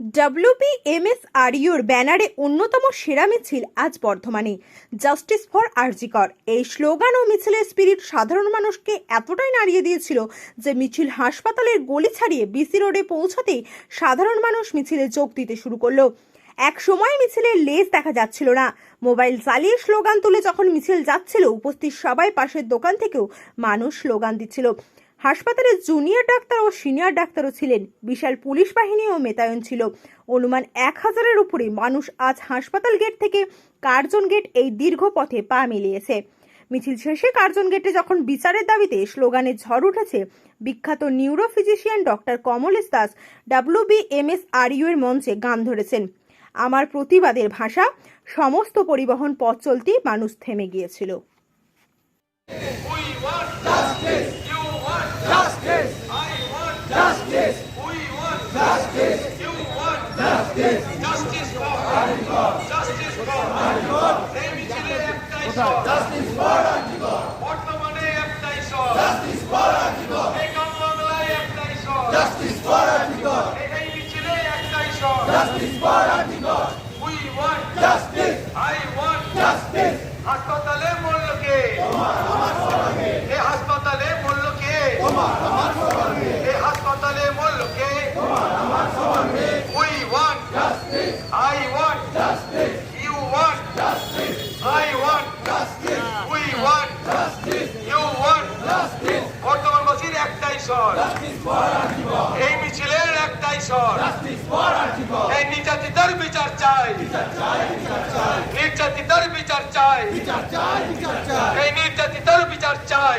ডাব্লিউবিএমএসআরইউর ব্যানারে অন্যতম সেরা মিছিল আজ বর্ধমানে। জাস্টিস ফর আরজিকর এই স্লোগান ও মিছিলের স্পিরিট সাধারণ মানুষকে এতটাই নাড়িয়ে দিয়েছিল যে মিছিল হাসপাতালের গলি ছাড়িয়ে বিসি রোডে পৌঁছাতেই সাধারণ মানুষ মিছিলে যোগ দিতে শুরু করল। এক সময় মিছিলের লেজ দেখা যাচ্ছিল না। মোবাইল চালিয়ে স্লোগান তুলে যখন মিছিল যাচ্ছিল, উপস্থিত সবাই পাশের দোকান থেকেও মানুষ স্লোগান দিচ্ছিল। হাসপাতালে জুনিয়র ডাক্তার ও সিনিয়র ডাক্তারও ছিলেন। বিশাল পুলিশ বাহিনী ও মেতায়ন ছিল। অনুমান এক হাজারের উপরে মানুষ আজ হাসপাতাল গেট থেকে কার্জন গেট এই দীর্ঘ পথে পা মিলিয়েছে। মিছিল শেষে কার্জন গেটে যখন বিচারের দাবিতে স্লোগানের ঝড় উঠেছে, বিখ্যাত neurophysician doctor Kamlesh Das W B M S R U এর মঞ্চে গান ধরেছেন। আমার প্রতিবাদের ভাষা, সমস্ত পরিবহন পথ চলতি মানুষ থেমে গিয়েছিল। বর্তমানে একটাই স্বর। Justice for Antigua. এই বাংলায় একটাই স্বর। Justice for Antigua. এই- মিছিলে একটাই স্বর। Justice for Antigua. We want justice. I want justice. হাসপাতালে মূল্য কে এ হাসপাতালে মূল্য কে এ হাসপাতালে মূল্য কে we want justice I want justice you want justice I want justice we want justice you want justice বর্তমানবাসীর একটাই স্বর। এই মিছিলের একটাই স্বর। এই নির্যাতিতার বিচার চাই। নির্যাতিতার বিচার চাই। এই নির্যাতিতার বিচার চাই।